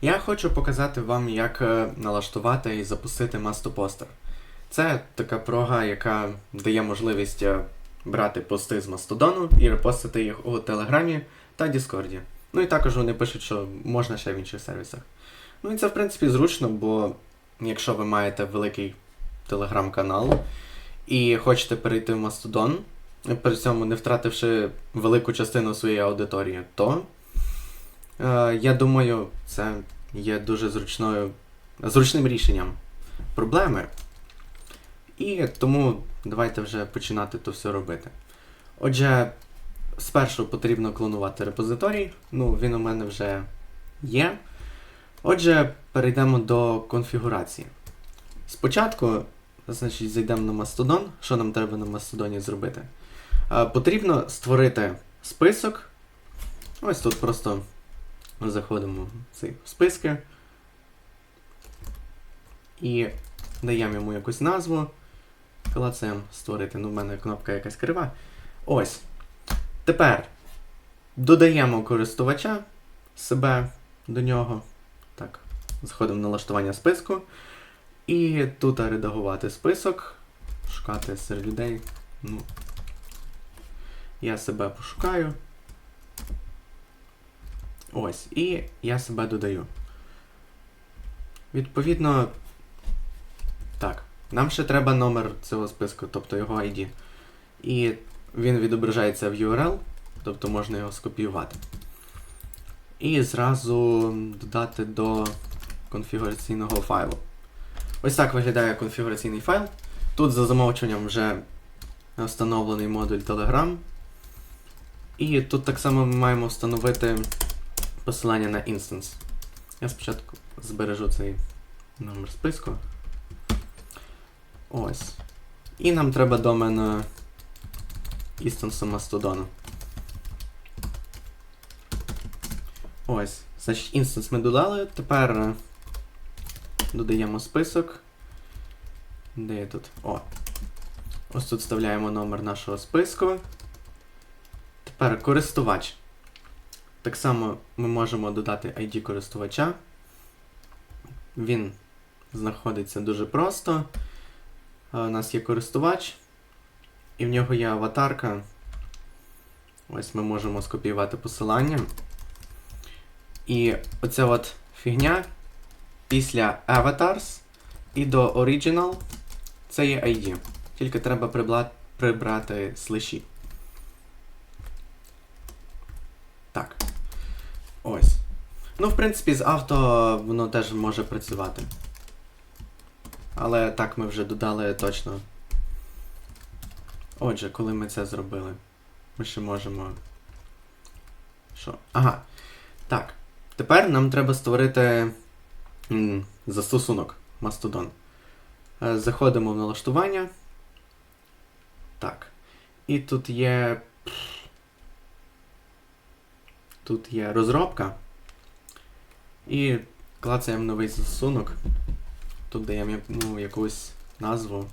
Я хочу показати вам, як е, налаштувати і запустити мастопостер. Це така прога, яка дає можливість е, брати пости з Мастодону і репостити їх у Телеграмі та Діскорді. Ну і також вони пишуть, що можна ще в інших сервісах. Ну і це, в принципі, зручно, бо якщо ви маєте великий телеграм-канал і хочете перейти в Мастодон, при цьому не втративши велику частину своєї аудиторії, то я думаю, це є дуже зручною, зручним рішенням проблеми. І тому давайте вже починати то все робити. Отже, спершу потрібно клонувати репозиторій. Ну, він у мене вже є. Отже, перейдемо до конфігурації. Спочатку, значить, зайдемо на Mastodon. Що нам треба на Mastodon зробити? Е, Потрібно створити список. Ось тут просто заходимо в ці списки. І даємо йому якусь назву. Клацаємо створити. Ну, в мене кнопка якась крива. Ось. Тепер додаємо користувача себе до нього. Так, заходимо в налаштування списку. І тут редагувати список. Шукати серед людей. Ну, я себе пошукаю. Ось. І я себе додаю. Відповідно. Так. Нам ще треба номер цього списку, тобто його ID. І він відображається в URL, тобто можна його скопіювати. І зразу додати до конфігураційного файлу. Ось так виглядає конфігураційний файл. Тут за замовчуванням вже встановлений модуль Telegram. І тут так само ми маємо встановити посилання на інстанс. Я спочатку збережу цей номер списку. Ось. І нам треба домен інстансу Мастодону. Ось. Значить, інстанс ми додали. Тепер додаємо список. Де є тут? О. Ось тут вставляємо номер нашого списку. Тепер користувач. Так само ми можемо додати ID користувача. Він знаходиться дуже просто. У нас є користувач, і в нього є аватарка. Ось ми можемо скопіювати посилання. І оця от фігня після Avatars і до Original це є ID. Тільки треба прибла- прибрати слиші. Так. Ось. Ну, в принципі, з авто воно теж може працювати. Але так ми вже додали точно. Отже, коли ми це зробили, ми ще можемо. Що? Ага. Так. Тепер нам треба створити застосунок Mastodon. Е, Заходимо в налаштування. Так. І тут є. Тут є розробка. І клацаємо новий застосунок. Тут даємо ну, якусь назву.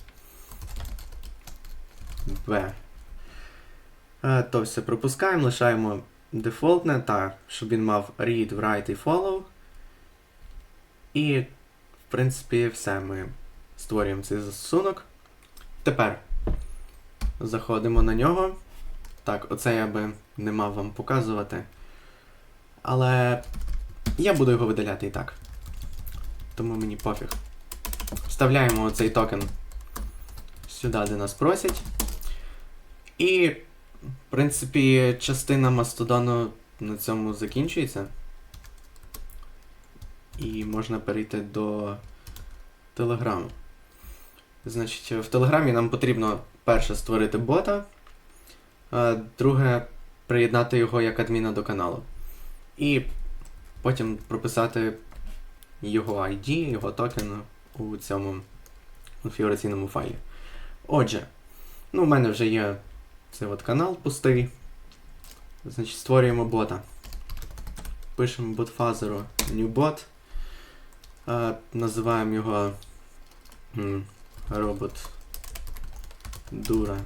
В. Е, То все пропускаємо, лишаємо дефолтне, так, щоб він мав read, write і follow. І, в принципі, все. Ми створюємо цей застосунок. Тепер заходимо на нього. Так, оце я би не мав вам показувати. Але я буду його видаляти і так. Тому мені пофіг. Вставляємо цей токен сюди, де нас просять. І, в принципі, частина Мастодону на цьому закінчується. І можна перейти до Телеграму. Значить, в Телеграмі нам потрібно перше створити бота, а друге приєднати його як адміна до каналу. І потім прописати його ID, його токен у цьому конфігураційному файлі. Отже, ну, у мене вже є цей от канал пустий. Значить, створюємо бота. Пишемо ботфазеру new bot. Е, називаємо його робот дура.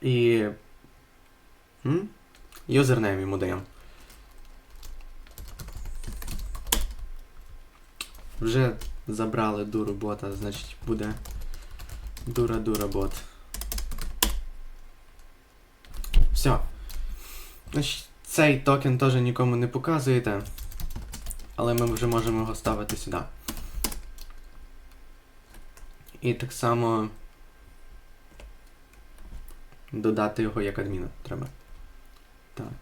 І. М? Юзернейм йому даємо. вже забрали дуру бота, значить буде дура-дура бот. Все. Значить, цей токен теж нікому не показуєте, але ми вже можемо його ставити сюди. І так само додати його як адміна треба. Так.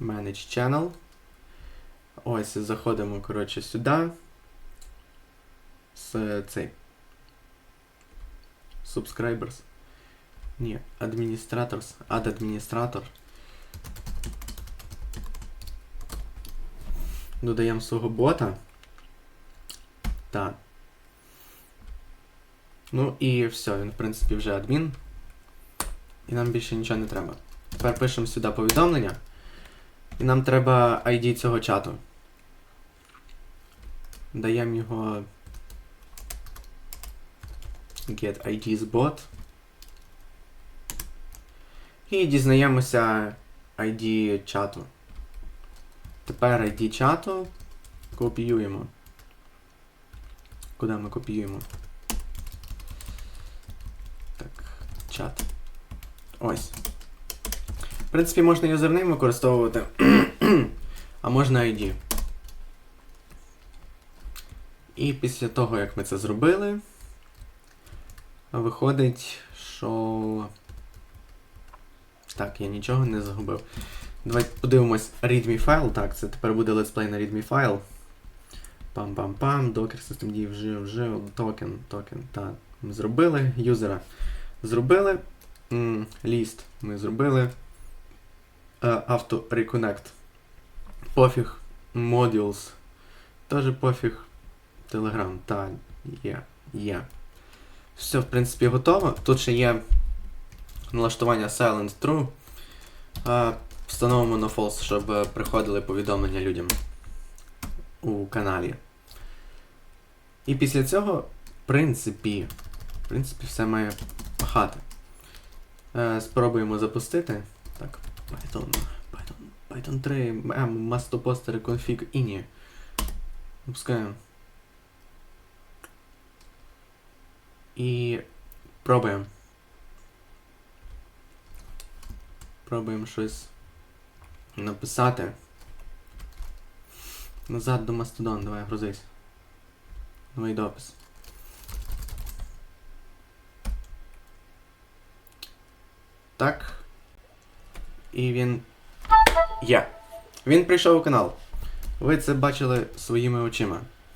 Manage channel. Ось, заходимо, коротше, сюди. З цей. Subscribers. Ні, Administrators. Add Administrator. Додаємо свого бота. Так. Ну і все, він, в принципі, вже адмін. І нам більше нічого не треба. Тепер пишемо сюди повідомлення. І нам треба ID цього чату. Даємо його get ID з bot. І дізнаємося ID чату. Тепер ID чату копіюємо. Куди ми копіюємо? Так, чат. Ось. В принципі, можна юзернейм використовувати, а можна ID. І після того, як ми це зробили, виходить, що. Так, я нічого не загубив. Давайте подивимось readme файл. Так, це тепер буде летсплей на readme файл. Пам-пам-пам, докер systemd вже, вже, токен, токен. Так, ми зробили. Юзера зробили. Ліст ми зробили. Е, Авто Reconnect. Пофіг. Modules. Теж пофіг. Telegram. Та, є, є. Все, в принципі, готово. Тут ще є налаштування Silent True. Е, Встановимо на false, щоб е, приходили повідомлення людям у каналі. І після цього, в принципі, в принципі, все має пахати. Е, спробуємо запустити. Так, Python, Python, Python 3, M, mastoposter config ini. Пускаємо. І пробуємо. Пробуємо щось написати. Назад до Mastodon, давай грузись. Новий допис. Так. І він. Є. Він прийшов у канал. Ви це бачили своїми очима.